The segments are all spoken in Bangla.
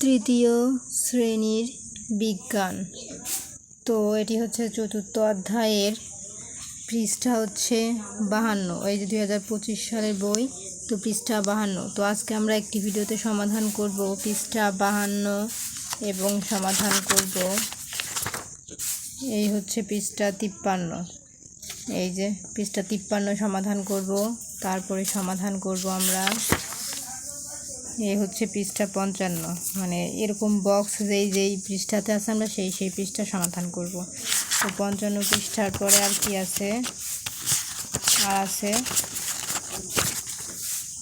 তৃতীয় শ্রেণির বিজ্ঞান। তো এটি হচ্ছে চতুর্থ অধ্যায়ের পৃষ্ঠা হচ্ছে বাহান্ন। এই যে দুই হাজার পঁচিশ সালের বই, তো পৃষ্ঠা বাহান্ন। তো আজকে আমরা একটি ভিডিওতে সমাধান করব পৃষ্ঠা বাহান্ন এবং সমাধান করব এই হচ্ছে পৃষ্ঠা তিপ্পান্ন। এই যে পৃষ্ঠা তিপ্পান্ন সমাধান করব, তারপরে সমাধান করব আমরা। এই হচ্ছে পৃষ্ঠা পঞ্চান্ন। মানে এরকম বক্স যেই যেই পৃষ্ঠাতে আছে আমরা সেই সেই পৃষ্ঠা সমাধান করব। তো পঞ্চান্ন পৃষ্ঠার পরে আর কি আছে? আর আছে?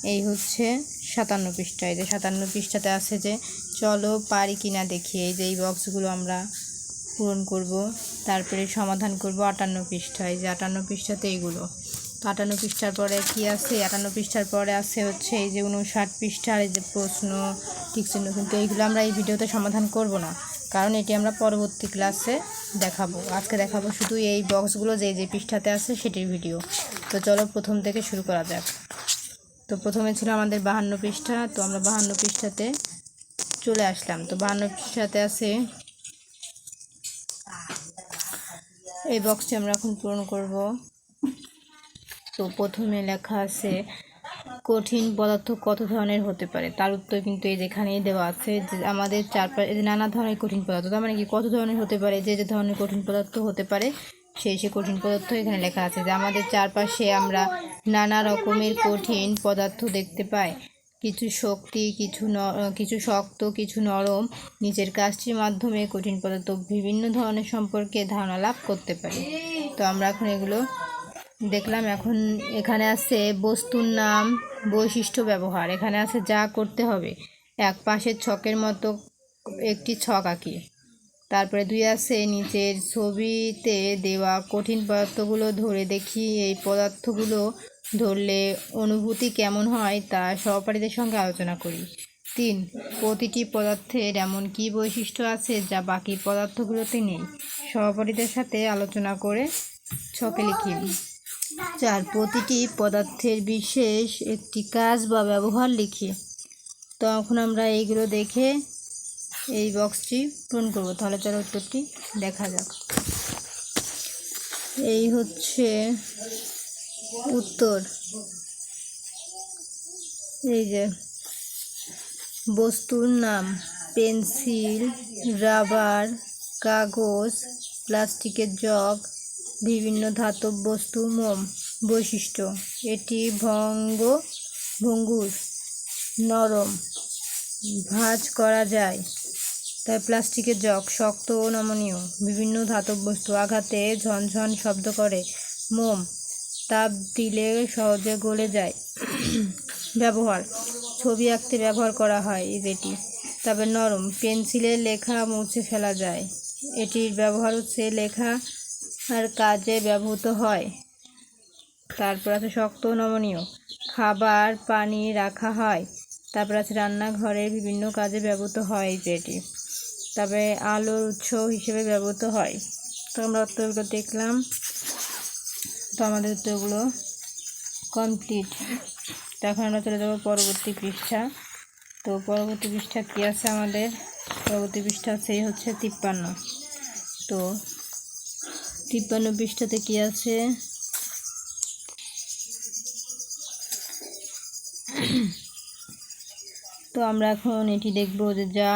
এই হচ্ছে সাতান্ন পৃষ্ঠা। এই যে সাতান্ন পৃষ্ঠাতে আছে যে, চলো পারি কিনা দেখি। এই যে এই বক্সগুলো আমরা পূরণ করব। তারপরে সমাধান করব আটান্ন পৃষ্ঠায় যে আটান্ন পৃষ্ঠাতে এইগুলো আটান্ন পৃষ্ঠার পরে কি আছে? আটান্ন পৃষ্ঠার পরে আছে হচ্ছে এই যে উনষাট পৃষ্ঠার এই যে প্রশ্ন ঠিক চিহ্ন। কিন্তু এইগুলো আমরা এই ভিডিওতে সমাধান করব না। কারণ এটি আমরা পরবর্তী ক্লাসে দেখাবো। আজকে দেখাবো শুধু এই বক্সগুলো যে যে পৃষ্ঠাতে আছে সেটির ভিডিও। তো চলো প্রথম থেকে শুরু করা যাক। তো প্রথমে ছিল আমাদের বাহান্ন পৃষ্ঠা। তো আমরা বাহান্ন পৃষ্ঠাতে চলে আসলাম। তো বাহান্ন পৃষ্ঠাতে আছে এই বক্সটি আমরা এখন পূরণ করব। তো প্রথমে লেখা আছে, কঠিন পদার্থ কত ধরনের হতে পারে? তার উত্তর কিন্তু এই যেখানেই দেওয়া আছে যে আমাদের চারপাশে নানা ধরনের কঠিন পদার্থ, তার মানে কি কত ধরনের হতে পারে, যে যে ধরনের কঠিন পদার্থ হতে পারে, সেই সে কঠিন পদার্থ এখানে লেখা আছে যে আমাদের চারপাশে আমরা নানা রকমের কঠিন পদার্থ দেখতে পাই। কিছু শক্তি, কিছু ন কিছু শক্ত, কিছু নরম নিজের কাজটির মাধ্যমে কঠিন পদার্থ বিভিন্ন ধরনের সম্পর্কে ধারণা লাভ করতে পারি। তো আমরা এখন এগুলো দেখলাম এখন এখানে আছে বস্তুর নাম, বৈশিষ্ট্য ব্যবহার। এখানে আছে যা করতে হবে। এক পাশের ছকের মতো একটি ছক আঁকি। তারপরে দুই আছে নিচের ছবিতে দেওয়া কঠিন পদার্থগুলো ধরে দেখি। এই পদার্থগুলো ধরলে অনুভূতি কেমন হয় তা সহপাঠীদের সঙ্গে আলোচনা করি। তিন, প্রতিটি পদার্থের এমন কী বৈশিষ্ট্য আছে যা বাকি পদার্থগুলোতে নেই? সহপাঠীদের সাথে আলোচনা করে ছকে লিখি। চার প্রতিটি পদার্থের বিশেষ একটি কাজ বা ব্যবহার লিখি। তো এখন আমরা এইগুলো দেখে এই বক্সটি পূরণ করব। তাহলে চলো উত্তরটি দেখা যাক। এই হচ্ছে উত্তর। এই যে বস্তুর নাম, পেন্সিল, রাবার, কাগজ, প্লাস্টিকের জগ বিভিন্ন ধাতব বস্তু মোম বৈশিষ্ট্য। এটি ভঙ্গ, ভঙ্গুর, নরম, ভাঁজ করা যায়। তাই প্লাস্টিকের জগ শক্ত ও নমনীয়। বিভিন্ন ধাতব বস্তু আঘাতে ঝনঝন শব্দ করে মোম। তাপ দিলে সহজে গলে যায়। ব্যবহার। ছবি আঁকতে ব্যবহার করা হয় যেটি। তবে নরম। পেন্সিলের লেখা মুছে ফেলা যায়। এটির ব্যবহার হচ্ছে লেখা আর কাজে ব্যবহৃত হয়। তারপর আছে শক্ত নমনীয়। খাবার, পানি রাখা হয়। তারপর আছে রান্নাঘরে বিভিন্ন কাজে ব্যবহৃত হয় যেটি। তবে আলোর উৎস হিসেবে ব্যবহৃত হয়। তো আমরা উত্তরগুলো দেখলাম। তো আমাদের উত্তরগুলো কমপ্লিট তো এখন আমরা চলে যাব পরবর্তী পৃষ্ঠা। তো পরবর্তী পৃষ্ঠা কী আছে আমাদের? পরবর্তী পৃষ্ঠা সেই হচ্ছে তিপ্পান্ন। তো তিপ্পান্ন পৃষ্ঠাতে কী আছে? তো আমরা এখন এটি দেখব যে যা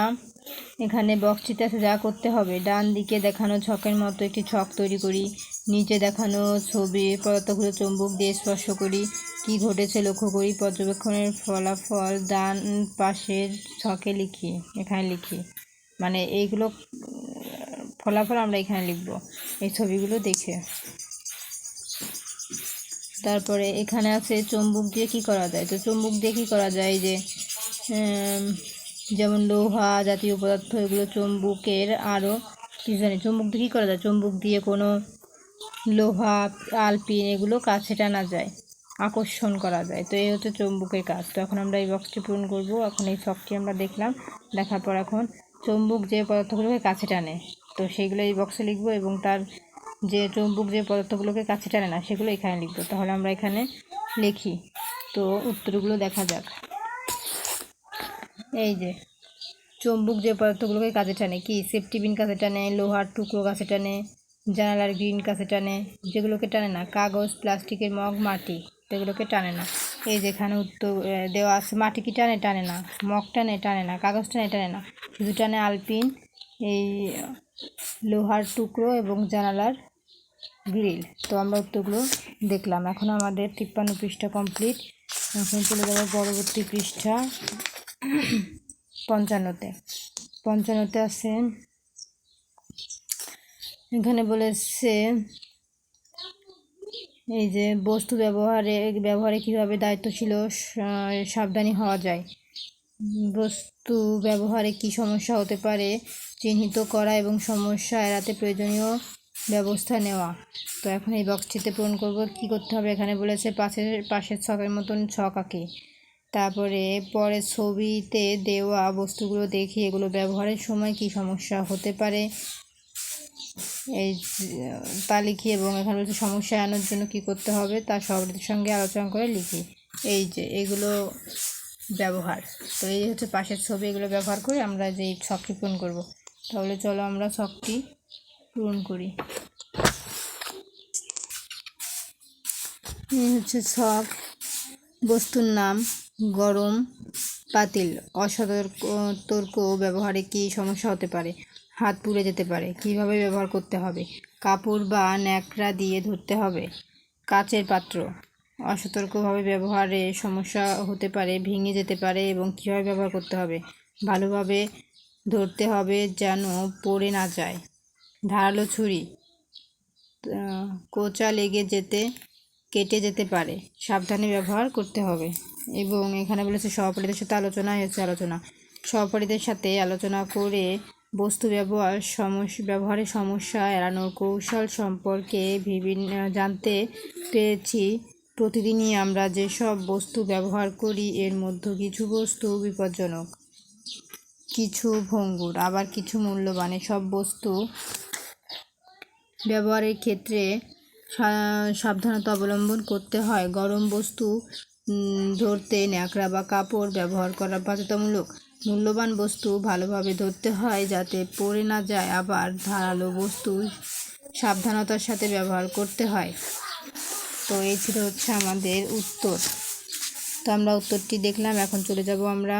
এখানে বক্সটিতে আছে, যা করতে হবে। ডান দিকে দেখানো ছকের মতো একটি ছক তৈরি করি। নিচে দেখানো ছবি, পদার্থগুলো চুম্বক দিয়ে স্পর্শ করি। কি ঘটেছে লক্ষ্য করি, পর্যবেক্ষণের ফলাফল ডান পাশের ছকে লিখি, এখানে লিখি। মানে এইগুলো ফলাফল আমরা এখানে লিখব। এই ছবিগুলো দেখে। তারপরে এখানে আছে চুম্বক দিয়ে কি করা যায়? তো চুম্বক দিয়ে কি করা যায়? যে যেমন লোহা, জাতীয় পদার্থ, এগুলো চুম্বকের আরও কি জানি, চুম্বক দিয়ে কী করা যায়? চুম্বক দিয়ে কোনো লোহা, আলপিন এগুলো কাছে টানা যায়, আকর্ষণ করা যায়। তো এই হচ্ছে চুম্বকের কাজ। তো এখন আমরা এই বক্সটি পূরণ করব। এখন এই শখটি আমরা দেখলাম। দেখার পর এখন চুম্বক যে পদার্থগুলোকে কাছে টানে তো সেইগুলো এই বক্সে লিখব এবং তার যে চুম্বক যে পদার্থগুলোকে কাছে টানে না, সেগুলো এখানে লিখব। তাহলে আমরা এখানে লিখি। তো উত্তরগুলো দেখা যাক। এই যে চুম্বক যে পদার্থগুলোকে কাছে টানে, কি সেফটি বিন কাছে টানে, লোহার টুকরো কাছে টানে, জানালার গ্রিন কাছে টানে, যেগুলোকে টানে না, কাগজ, প্লাস্টিকের মগ, মাটি, সেগুলোকে টানে না। এই যেখানে উত্তর দেওয়া আছে, মাটি কি টানে? টানে না। মগ টানে টানে না। কাগজ টানে টানে না। শুধু টানে আলপিন, এই লোহার টুকরো এবং জানালার গ্রিল। তো আমরা উত্তরগুলো দেখলাম। এখন আমাদের তিপ্পান্ন পৃষ্ঠা কমপ্লিট। এখন চলে যাব পরবর্তী পৃষ্ঠা পঞ্চান্নতে। পঞ্চান্নতে আছে এখানে বলেছে, এই যে বস্তু ব্যবহারে ব্যবহারে কীভাবে দায়িত্বশীল ও সা- সাবধানী হওয়া যায়? বস্তু ব্যবহারে কি সমস্যা হতে পারে? চিহ্নিত করা এবং সমস্যা এড়াতে প্রয়োজনীয় ব্যবস্থা নেওয়া। তো এখন এই বক্সটিতে পূরণ করব। কি করতে হবে এখানে বলেছে পাশের পাশের ছকের মতন ছক আঁকে। তারপরে পরে ছবিতে দেওয়া বস্তুগুলো দেখি, এগুলো ব্যবহারের সময় কি সমস্যা হতে পারে। এই তা লিখি এবং এখানে বলছে সমস্যা আনার জন্য কি করতে হবে, তা সবার সঙ্গে আলোচনা করে লিখি। এই যে, এগুলো ব্যবহার। তো এই হচ্ছে পাশের ছবি, এগুলো ব্যবহার করে আমরা যে ছকটি পূরণ করব। তাহলে চলো আমরা শখটি পূরণ করি। হচ্ছে শখ। বস্তুর নাম গরম, পাতিল। অসতর্ক তর্ক ব্যবহারে কি সমস্যা হতে পারে? হাত পুড়ে যেতে পারে। কীভাবে ব্যবহার করতে হবে? কাপড় বা ন্যাকড়া দিয়ে ধরতে হবে। কাচের পাত্র। অসতর্কভাবে ব্যবহারে সমস্যা হতে পারে, ভেঙে যেতে পারে এবং কীভাবে ব্যবহার করতে হবে? ভালোভাবে ধরতে হবে যেন পড়ে না যায়। ধারালো ছুরি কোচা লেগে যেতে, কেটে যেতে পারে। সাবধানে ব্যবহার করতে হবে। এবং এখানে বলেছে, সহপাঠীদের সাথে আলোচনা হয়েছে, আলোচনা। সহপাঠীদের সাথে আলোচনা করে বস্তু ব্যবহার সমস্যা ব্যবহারের সমস্যা এড়ানোর কৌশল সম্পর্কে বিভিন্ন জানতে পেরেছি। প্রতিদিনই আমরা যেসব বস্তু ব্যবহার করি, এর মধ্যে কিছু বস্তু বিপজ্জনক। কিছু ভঙ্গুর, আবার কিছু মূল্যবান। সব বস্তু ব্যবহারের ক্ষেত্রে সাবধানতা অবলম্বন করতে হয়। গরম বস্তু ধরতে ন্যাকড়া বা কাপড় ব্যবহার করা বাধ্যতামূলক। মূল্যবান বস্তু ভালোভাবে ধরতে হয় যাতে পড়ে না যায়, আবার ধারালো বস্তু সাবধানতার সাথে ব্যবহার করতে হয়। তো এই ছিল হচ্ছে আমাদের উত্তর। তো আমরা উত্তরটি দেখলাম, এখন চলে যাব আমরা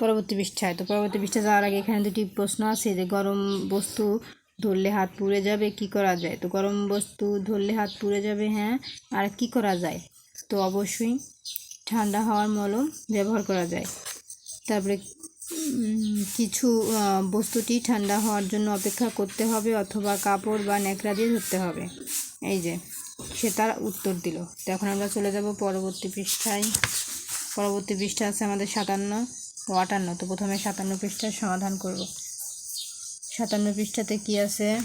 পরবর্তী পৃষ্ঠায়। তো পরবর্তী পৃষ্ঠা যাওয়ার আগে এখানে দুটি প্রশ্ন আছে, যে গরম বস্তু ধরলে হাত পুড়ে যাবে, কি করা যায়? তো গরম বস্তু ধরলে হাত পুড়ে যাবে হ্যাঁ আর কি করা যায়? তো অবশ্যই ঠান্ডা হওয়ার মলম ব্যবহার করা যায়। তারপরে কিছু বস্তুটি ঠান্ডা হওয়ার জন্য অপেক্ষা করতে হবে, অথবা কাপড় বা ন্যাকড়া দিয়ে ধরতে হবে। এই যে, সে তার উত্তর দিল। তো এখন আমরা চলে যাব পরবর্তী পৃষ্ঠায়। পরবর্তী পৃষ্ঠা আছে আমাদের সাতান্ন। আটান্ন, তো প্রথমে সাতান্ন পৃষ্ঠার সমাধান করব। সাতান্ন পৃষ্ঠাতে কি আছে?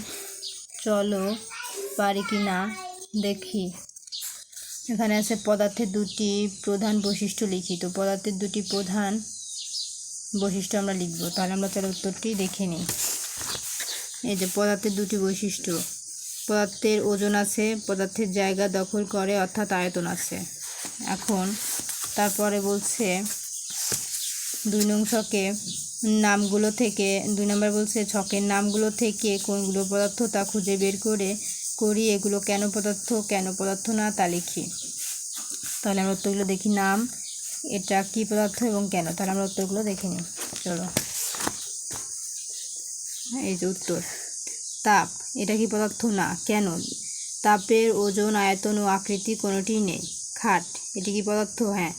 চলো পারি কি না? দেখি। এখানে আছে পদার্থের দুটি প্রধান বৈশিষ্ট্য লিখি তো পদার্থের দুটি প্রধান বৈশিষ্ট্য আমরা লিখব। তাহলে আমরা চলো উত্তরটি দেখে নিই। এই যে পদার্থের দুটি বৈশিষ্ট্য। পদার্থের ওজন আছে, পদার্থের জায়গা দখল করে, অর্থাৎ আয়তন আছে। এখন তারপরে বলছে দুই নং ছকে নামগুলো থেকে, দুই নম্বর বলছে ছকের নামগুলো থেকে কোনগুলো পদার্থ তা খুঁজে বের করে করি এগুলো কেন পদার্থ কেন পদার্থ না তা লিখি। তাহলে আমরা উত্তরগুলো দেখি, নাম, এটা কি পদার্থ এবং কেন? তাহলে আমরা উত্তরগুলো দেখে নিই, চলো। এই যে উত্তর, তাপ, এটা কি পদার্থ না, কেন? তাপের ওজন, আয়তন ও আকৃতি কোনোটিই নেই। খাট, এটি কি পদার্থ? হ্যাঁ।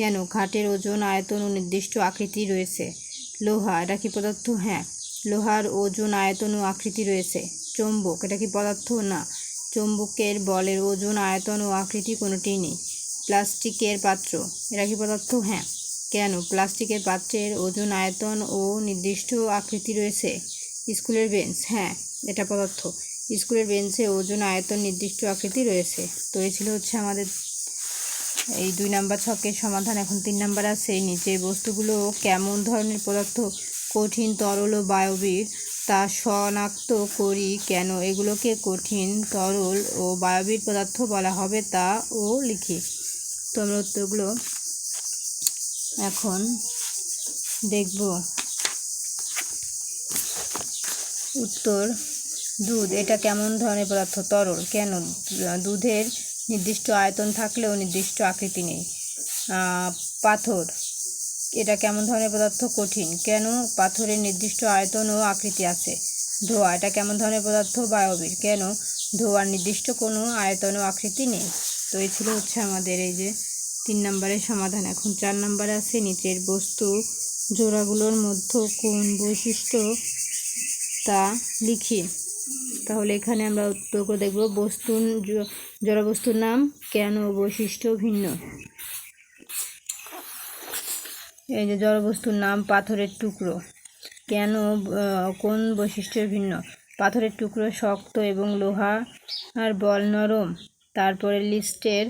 কেন? ঘাটের ওজন, আয়তন ও নির্দিষ্ট আকৃতি রয়েছে। লোহা, এটা কি পদার্থ? হ্যাঁ। লোহার ওজন, আয়তন ও আকৃতি রয়েছে। চৌম্বক, এটা কি পদার্থ? না। চৌম্বকের বলের ওজন, আয়তন ও আকৃতি কোনোটিই নেই। প্লাস্টিকের পাত্র, এটা কি পদার্থ? হ্যাঁ। কেন? প্লাস্টিকের পাত্রের ওজন, আয়তন ও নির্দিষ্ট আকৃতি রয়েছে। স্কুলের বেঞ্চ হ্যাঁ এটা পদার্থ। স্কুলের বেঞ্চে ওজন, আয়তন, নির্দিষ্ট আকৃতি রয়েছে। তো এই ছিল হচ্ছে আমাদের এই দুই নাম্বার ছকের সমাধান এখন তিন নাম্বার আছে। নিচে বস্তুগুলো কেমন ধরনের পদার্থ? কঠিন, তরল ও বায়বীয়। তা শনাক্ত করি কেন? এগুলোকে কঠিন, তরল ও বায়বীয় পদার্থ বলা হবে তা ও লিখি। তো আমরা উত্তরগুলো এখন দেখব। উত্তর দুধ, এটা কেমন ধরনের পদার্থ? তরল। কেন? দুধের নির্দিষ্ট আয়তন থাকলেও নির্দিষ্ট আকৃতি নেই। পাথর। এটা কেমন ধরনের পদার্থ? কঠিন। কেন? পাথরের নির্দিষ্ট আয়তন ও আকৃতি আছে। ধোয়া, এটা কেমন ধরনের পদার্থ? বায়বীর কেন? ধোয়ার নির্দিষ্ট কোনো আয়তন ও আকৃতি নেই। তো এই ছিল হচ্ছে আমাদের এই যে তিন নম্বরের সমাধান। এখন চার নম্বরে আছে নিচের বস্তু জোড়াগুলোর মধ্যে কোন বৈশিষ্ট্য তা লিখি। তাহলে এখানে আমরা উত্তর করে দেখব বস্তুর জড়বস্তুর নাম কেন বৈশিষ্ট্য ভিন্ন? এই যে জড়বস্তুর নাম পাথরের টুকরো। কেন কোন বৈশিষ্ট্যের ভিন্ন? পাথরের টুকরো শক্ত এবং লোহা আর বল নরম। তারপরে লিস্টের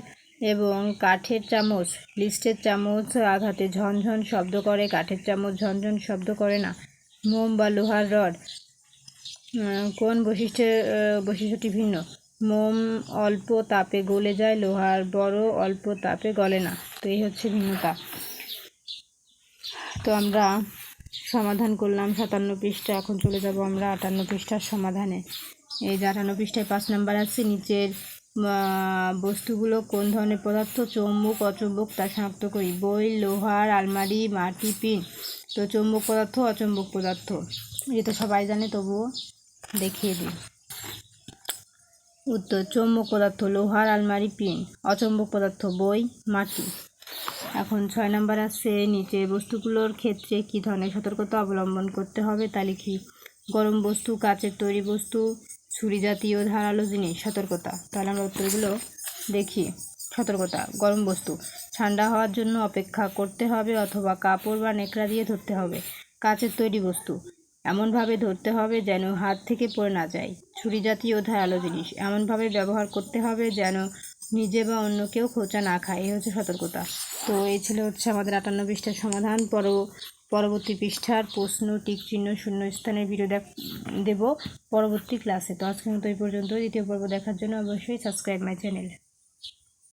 এবং কাঠের চামচ। লিস্টের চামচ আঘাতে ঝনঝন শব্দ করে, কাঠের চামচ ঝনঝন শব্দ করে না। মোম বা লোহার রড। কোন বৈশিষ্ট্যের আহ, বৈশিষ্ট্যটি ভিন্ন? মোম অল্প তাপে গলে যায় লোহার বড় অল্প তাপে গলে না। তো এই হচ্ছে ভিন্নতা। তো আমরা সমাধান করলাম সাতান্ন পৃষ্ঠা। এখন চলে যাব আমরা আটান্ন পৃষ্ঠার সমাধানে। এই যে আটান্ন পৃষ্ঠায় পাঁচ নাম্বার আছে নিচের বস্তুগুলো কোন ধরনের পদার্থ? চৌম্বক অচৌম্বক তা শনাক্ত করি। বই লোহার আলমারি মাটি পিন। তো চৌম্বক পদার্থ অচৌম্বক পদার্থ। এটা সবাই জানে তবুও দেখিয়ে দিই। উত্তর, চৌম্বক পদার্থ, লোহার আলমারি, পিন, অচৌম্বক পদার্থ, বই, মাটি। এখন ছয় নাম্বার আছে নিচে বস্তুগুলোর ক্ষেত্রে কী ধরনের সতর্কতা অবলম্বন করতে হবে তা লিখি। গরম বস্তু, কাচের তৈরি বস্তু ছুরি জাতীয় ধারালো জিনিস, সতর্কতা। তাহলে আমরা উত্তরগুলো দেখি। সতর্কতা, গরম বস্তু। ঠান্ডা হওয়ার জন্য অপেক্ষা করতে হবে অথবা কাপড় বা নেকড়া দিয়ে ধরতে হবে। কাচের তৈরি বস্তু। এমনভাবে ধরতে হবে যেন হাত থেকে পড়ে না যায়। ছুরি জাতীয় ধারালো জিনিস। এমনভাবে ব্যবহার করতে হবে যেন নিজে বা অন্য কেউ খোঁচা না খায়। এই হচ্ছে সতর্কতা। তো এই ছিল হচ্ছে আমাদের আটান্ন পৃষ্ঠার সমাধান। পর, পরবর্তী পৃষ্ঠার প্রশ্ন, টিক চিহ্ন, শূন্য স্থানের ভিডিও দেখ, দেব পরবর্তী ক্লাসে তো আজকের মতো এই পর্যন্ত দ্বিতীয় পর্ব দেখার জন্য অবশ্যই সাবস্ক্রাইব মাই চ্যানেল